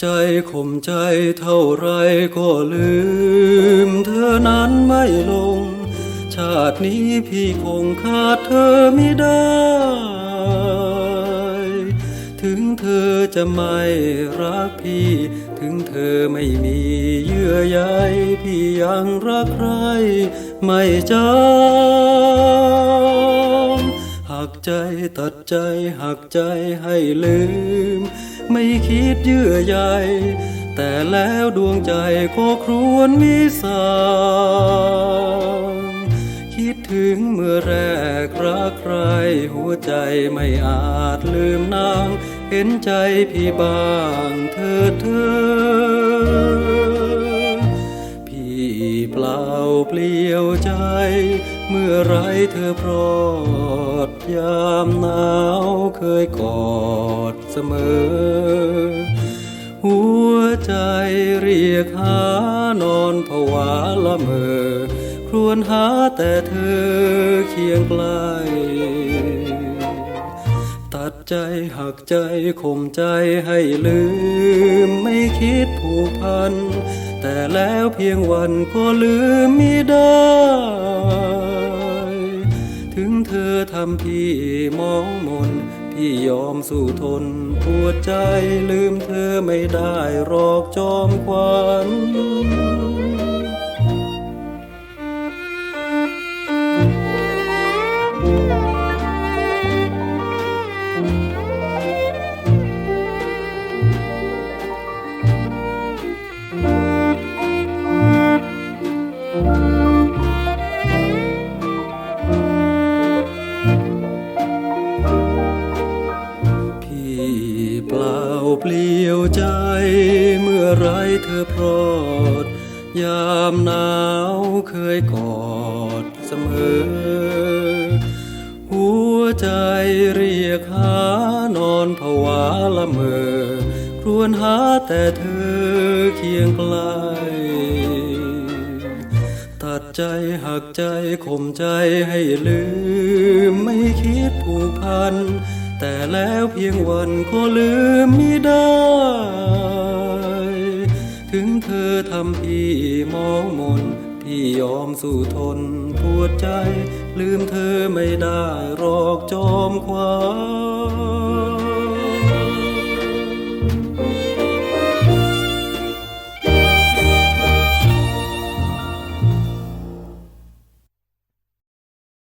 ใจข่มใจเท่าไรก็ลืม เธอนั้นไม่ลง ชาตินี้พี่คงขาดเธอไม่ได้ ถึงเธอจะไม่รักพี่ ถึงเธอไม่มีเยื่อใยพี่ยังรักใครไม่จำ หักใจตัดใจหักใจให้ลืม ไม่คิดเยื่อใยแต่แล้วดวงใจก็ครวญมิสางคิดถึงเมื่อแรกรักใคร หัวใจไม่อาจลืมนาง เห็นใจพี่บ้างเธอเธอ ยวใจ เมื่อไรเธอพรอด ยามหนาวเคยกอดเสมอ หัวใจเรียกหานอนผวาละเมอ ครวญหาแต่เธอเคียงใกล้ตัดใจหักใจข่มใจให้ลืม ไม่คิดผูกพัน แต่แล้วเพียงวันก็ลืมไม่ได้ ถึงเธอทำพี่มองมน พี่ยอมสู้ทนปวดใจลืมเธอไม่ได้หรอกจอมควัน ใจเมื่อไรเธอพรอด ยามหนาวเคยกอดเสมอ หัวใจเรียกหานอนผวาละเมอครวญหาแต่เธอเคียงไกลตัดใจหักใจข่มใจให้ลืม ไม่คิดผูกพัน แต่แล้วเพียงวันก็ลืมไม่ได้ ถึงเธอทำพี่มองมนพี่ยอมสู้ทนปวดใจ ลืมเธอไม่ได้หรอกจอมความ